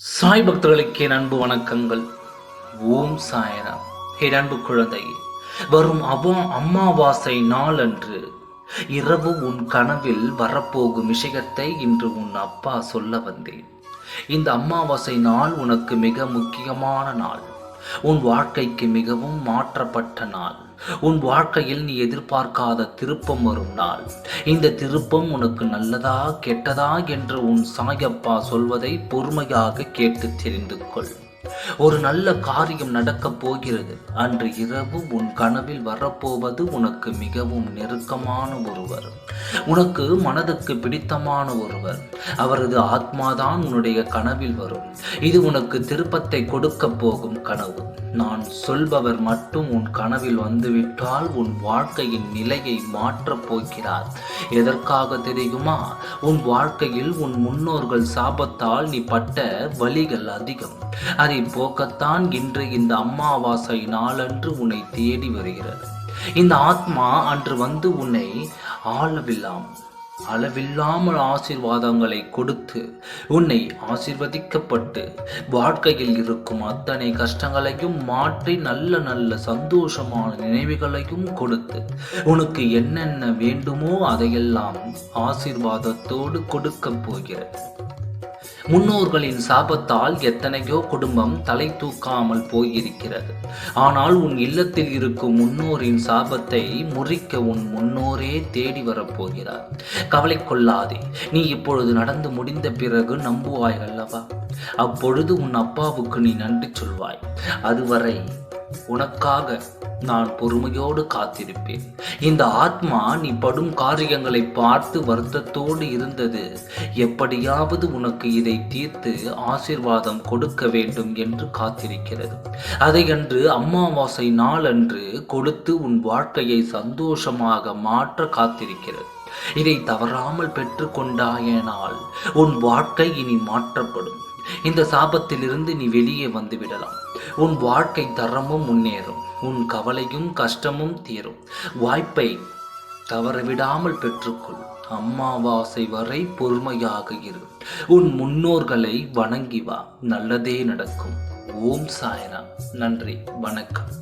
சாய் பக்தர்களுக்கே அன்பு வணக்கங்கள். ஓம் சாயராம். ஹே அன்பு குழந்தை வரும் அவா நாள் நாளன்று இரவு உன் கனவில் வரப்போகும் விஷயத்தை இன்று உன் அப்பா சொல்ல வந்தேன். இந்த அம்மாவாசை நாள் உனக்கு மிக முக்கியமான நாள். உன் வாழ்க்கைக்கு மிகவும் மாற்றப்பட்ட நாள். உன் வாழ்க்கையில் நீ எதிர்பார்க்காத திருப்பம் வரும் நாள். இந்த திருப்பம் உனக்கு நல்லதா கெட்டதா என்று உன் சாயப்பா சொல்வதை பொறுமையாக கேட்டு தெரிந்து கொள் ஒரு நல்ல காரியம் நடக்கப் போகிறது. அன்று இரவு உன் கனவில் வரப்போவது உனக்கு மிகவும் நெருக்கமான ஒருவர். உனக்கு மனதுக்கு பிடித்தமான ஒருவர். அவரது ஆத்மாதான் உன்னுடைய கனவில் வரும். இது உனக்கு திருப்பத்தை கொடுக்க போகும் கனவு. நான் சொல்பவர் மட்டும் உன் கனவில் வந்துவிட்டால் உன் வாழ்க்கையின் நிலையை மாற்றப் போகிறார். எதற்காக தெரியுமா? உன் வாழ்க்கையில் உன் முன்னோர்கள் சாபத்தால் நீ பட்ட வலிகள் அதிகம். அதை போக்கத்தான் இன்று இந்த அம்மாவாசை நாளன்று உன்னை தேடி வருகிறது. இந்த ஆத்மா அன்று வந்து உன்னை ஆளவில்லாம் அளவில்லாமல் ஆசீர்வாதங்களை கொடுத்து உன்னை ஆசிர்வதிக்கப்பட்டு வாழ்க்கையில் இருக்கும் அத்தனை கஷ்டங்களையும் மாற்றி நல்ல நல்ல சந்தோஷமான நினைவுகளையும் கொடுத்து உனக்கு என்னென்ன வேண்டுமோ அதையெல்லாம் ஆசீர்வாதத்தோடு கொடுக்கப் போகிறது. முன்னோர்களின் சாபத்தால் எத்தனையோ குடும்பம் தலை தூக்காமல் போயிருக்கிறது. ஆனால் உன் இல்லத்தில் இருக்கும் முன்னோரின் சாபத்தை முறிக்க உன் முன்னோரே தேடி வரப்போகிறார். கவலை கொள்ளாதே நீ இப்பொழுது நடந்து முடிந்த பிறகு நம்புவாய் அல்லவா? அப்பொழுது உன் அப்பாவுக்கு நீ நன்றி சொல்வாய். அதுவரை உனக்காக நான் பொறுமையோடு காத்திருப்பேன். இந்த ஆத்மா நீ படும் காரியங்களை பார்த்து வருத்தத்தோடு இருந்தது. எப்படியாவது உனக்கு இதை தீர்த்து ஆசிர்வாதம் கொடுக்க வேண்டும் என்று காத்திருக்கிறது. அதையன்று அமாவாசை நாளன்று கொடுத்து உன் வாழ்க்கையை சந்தோஷமாக மாற்ற காத்திருக்கிறது. இதை தவறாமல் பெற்றுக்கொண்டாயனால் உன் வாழ்க்கை இனி மாற்றப்படும். இந்த சாபத்திலிருந்து நீ வெளியே வந்து விடலாம். உன் வாழ்க்கை தரமும் முன்னேறும். உன் கவலையும் கஷ்டமும் தீரும். வாய்ப்பை தவறவிடாமல் பெற்றுக்கொள். அம்மாவாசை வரை பொறுமையாக இரு. உன் முன்னோர்களை வணங்கி வா. நல்லதே நடக்கும். ஓம் சாய்ராம். நன்றி. வணக்கம்.